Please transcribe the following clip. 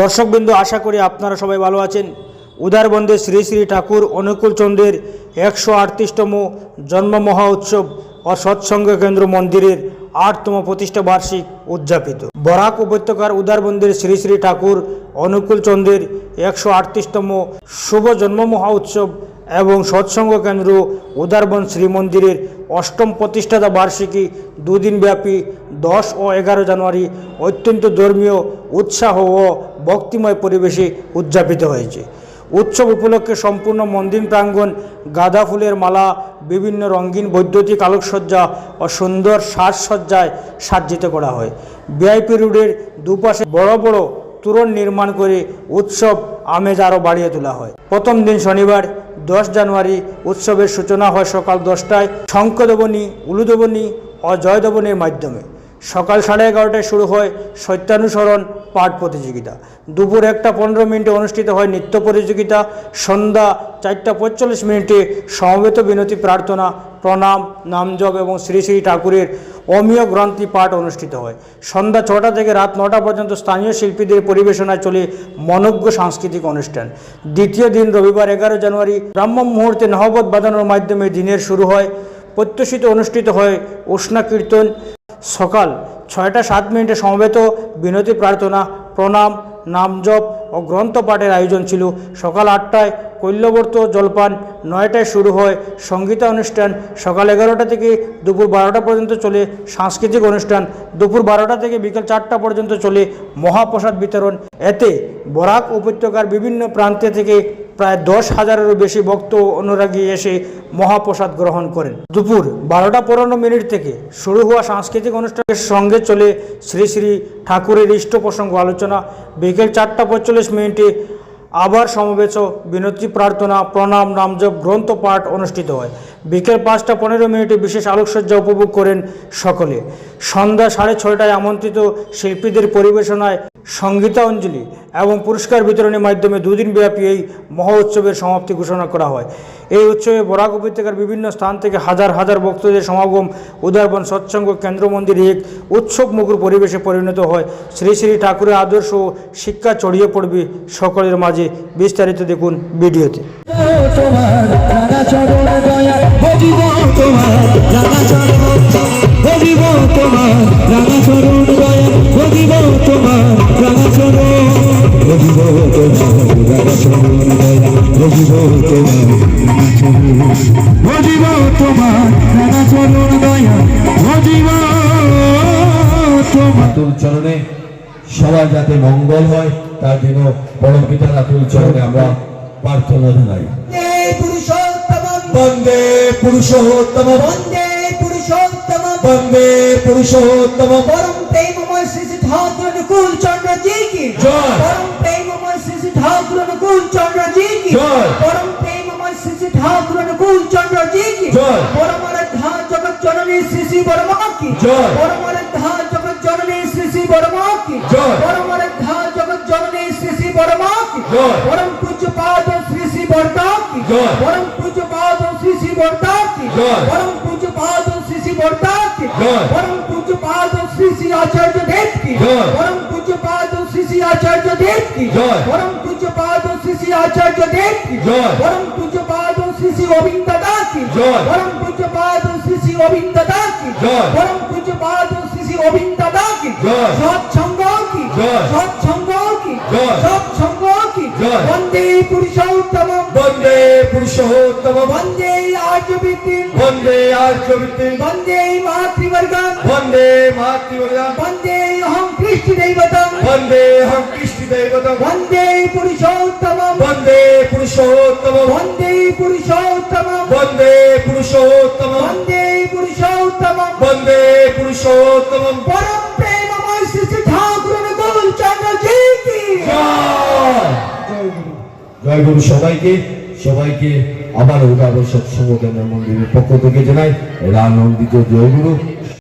দর্শকবৃন্দ, আশা করি আপনারা সবাই ভালো আছেন। উদারবন্দে শ্রী শ্রী ঠাকুর অনুকূল চন্দ্রের একশো আটত্রিশতম জন্ম মহা উৎসব ও সৎসঙ্গ কেন্দ্র মন্দিরের আটতম প্রতিষ্ঠা বার্ষিক উদযাপিত। বরাক উপত্যকার উদারবন্দের শ্রী শ্রী ঠাকুর অনুকূল চন্দ্রের একশো আটত্রিশতম শুভ জন্ম মহা উৎসব এবং সৎসঙ্গ কেন্দ্র উদারবন শ্রী মন্দিরের অষ্টম প্রতিষ্ঠাতা বার্ষিকী দুদিনব্যাপী দশ ও এগারো জানুয়ারি অত্যন্ত ধর্মীয়, উৎসাহ ও ভক্তিময় পরিবেশে উদযাপিত হয়েছে। উৎসব উপলক্ষে সম্পূর্ণ মন্দির প্রাঙ্গণ, গাঁদা ফুলের মালা, বিভিন্ন রঙিন বৈদ্যুতিক আলোকসজ্জা ও সুন্দর সাজসজ্জায় সাজ্জিত করা হয়। ভিআইপি রোডের দুপাশে বড় বড় তোরণ নির্মাণ করে উৎসব আমেজ আরও বাড়িয়ে তোলা হয়। প্রথম দিন শনিবার দশ জানুয়ারি উৎসবের সূচনা হয় সকাল দশটায় শঙ্খদেবনী উলুদেবনী ও জয়দেবনীর মাধ্যমে। সকাল সাড়ে এগারোটায় শুরু হয় সত্যানুসরণ পাঠ প্রতিযোগিতা। দুপুর একটা পনেরো মিনিটে অনুষ্ঠিত হয় নৃত্য প্রতিযোগিতা। সন্ধ্যা চারটা পঁয়তাল্লিশ মিনিটে সমবেত বিনতি প্রার্থনা, প্রণাম, নামজপ এবং শ্রী শ্রী ঠাকুরের অমীয় গ্রন্থি পাঠ অনুষ্ঠিত হয়। সন্ধ্যা ছটা থেকে রাত নটা পর্যন্ত স্থানীয় শিল্পীদের পরিবেশনায় চলে মনজ্ঞ সাংস্কৃতিক অনুষ্ঠান। দ্বিতীয় দিন রবিবার এগারো জানুয়ারি ব্রাহ্ম মুহূর্তে নহবত বাজানোর মাধ্যমে দিনের শুরু হয়। প্রত্যাশিত অনুষ্ঠিত হয় উষ্ণা কীর্তন। সকাল ছয়টা সাত মিনিটে সমবেত বিনতি প্রার্থনা, প্রণাম নামজপ ও গ্রন্থ পাঠের আয়োজন ছিল। সকাল আটটায় কৈল্যবর্ত জলপান, নয়টায় শুরু হয় সঙ্গীতা অনুষ্ঠান। সকাল এগারোটা থেকে দুপুর বারোটা পর্যন্ত চলে সাংস্কৃতিক অনুষ্ঠান। দুপুর বারোটা থেকে বিকেল চারটা পর্যন্ত চলে মহাপ্রসাদ বিতরণ। এতে বরাক উপত্যকার বিভিন্ন প্রান্তে থেকে প্রায় দশ হাজারেরও বেশি ভক্ত অনুরাগী এসে মহাপ্রসাদ গ্রহণ করেন। দুপুর বারোটা পনেরো মিনিট থেকে শুরু হওয়া সাংস্কৃতিক অনুষ্ঠানের সঙ্গে চলে শ্রী শ্রী ঠাকুরের ইষ্ট প্রসঙ্গ আলোচনা। বিকেল চারটা পঁয়তাল্লিশ মিনিটে আবার সমবেত বিনতি প্রার্থনা, প্রণাম, নামজপ, গ্রন্থ পাঠ অনুষ্ঠিত হয়। বিকেল পাঁচটা পনেরো মিনিটে বিশেষ আলোকসজ্জা উপভোগ করেন সকলে। সন্ধ্যা সাড়ে ছয়টায় আমন্ত্রিত শিল্পীদের পরিবেশনায় সঙ্গীতা অঞ্জলি এবং পুরস্কার বিতরণের মাধ্যমে দুদিন ব্যাপী এই মহা উৎসবের সমাপ্তি ঘোষণা করা হয়। এই উৎসবে বরাক উপত্যকার বিভিন্ন স্থান থেকে হাজার হাজার ভক্তদের সমাগম উদারবন সৎসঙ্গ কেন্দ্র মন্দিরে এক উৎসব মুখর পরিবেশে পরিণত হয়। শ্রী শ্রী ঠাকুরের আদর্শ ও শিক্ষা ছড়িয়ে পড়বে সকলের মাঝে। বিস্তারিত দেখুন ভিডিওতে। ভজিব তোমার চরণ দয়া ভজিব তোমার ভজিব চরণ দয়া ভজিব তোমার চরণে সবার যাতে মঙ্গল হয় তার জন্য পরম পিতার আতুল চরণে আমরা প্রার্থনা জানাই। বন্দে পুরুষোত্তম। বন্দে পুরুষোত্তম। বন্দে পুরুষোত্তম। পরম জয়। পরম প্রেমময় শ্রী শ্রী ঠাকুর অনুকূল চন্দ্র জি কি জয়। পরমর ধার জগৎ জননী শ্রী শ্রী বর্মা কি জয়। পরমর ধার জগৎ জননী শ্রী শ্রী বর্মা কি জয়। পরমর ধার জগৎ জননী শ্রী শ্রী বর্মা কি জয়। পরম পূজ্য পাদ শ্রী শ্রী বর্তা কি জয়। পরম পূজ্য পাদ শ্রী শ্রী বর্তা কি জয়। পরম পূজ্য পাদ শ্রী শ্রী বর্তা কি জয়। পরম পূজ্য পাদ শ্রী শ্রী আচার্য দেব কি জয়। পরম পূজ্য পাদ শ্রী শ্রী আচার্য দেব কি জয়। পরম পূজ্য পাদ শ্রী শ্রী আচার্য দেব কি জয়। পরম পূজ্য পাদ শ্রী শ্রী গোবিন্দ দাস কি জয়। পরম পূজ্য পাদ শ্রী শ্রী গোবিন্দ দাস কি জয়। পরম পূজ্য পাদ শ্রী শ্রী গোবিন্দ দাস কি জয়। সৎসঙ্গ কি জয়। সৎসঙ্গ কি জয়। সৎসঙ্গ কি জয়। বন্দে পুরুষোত্তম বন্দে পুরুষোত্তম বন্দে আর্য বৃত্তি বন্দে আর্যবৃত্তি বন্দে মাতৃবর্গম বন্দে মাতৃবর্গা বন্দে অহং কৃষ্ণ দেবতম বন্দে হম কৃষ্টি দেবতম বন্দে পুরুষোত্তম বন্দে পুরুষোত্তম। বন্দে পুরুষোত্তম। বন্দে পুরুষোত্তম। বন্দে পুরুষোত্তম। বন্দে পুরুষোত্তম। পরম প্রেমময় শ্রী শ্রী ঠাকুর অনুকূল চন্দ্র জি কি জয় গুরু। সবাইকে সবাইকে আবার উদার সৎসঙ্গ কেন্দ্র মন্দিরের পক্ষ থেকে জানাই রানন্দিত জয় গুরু।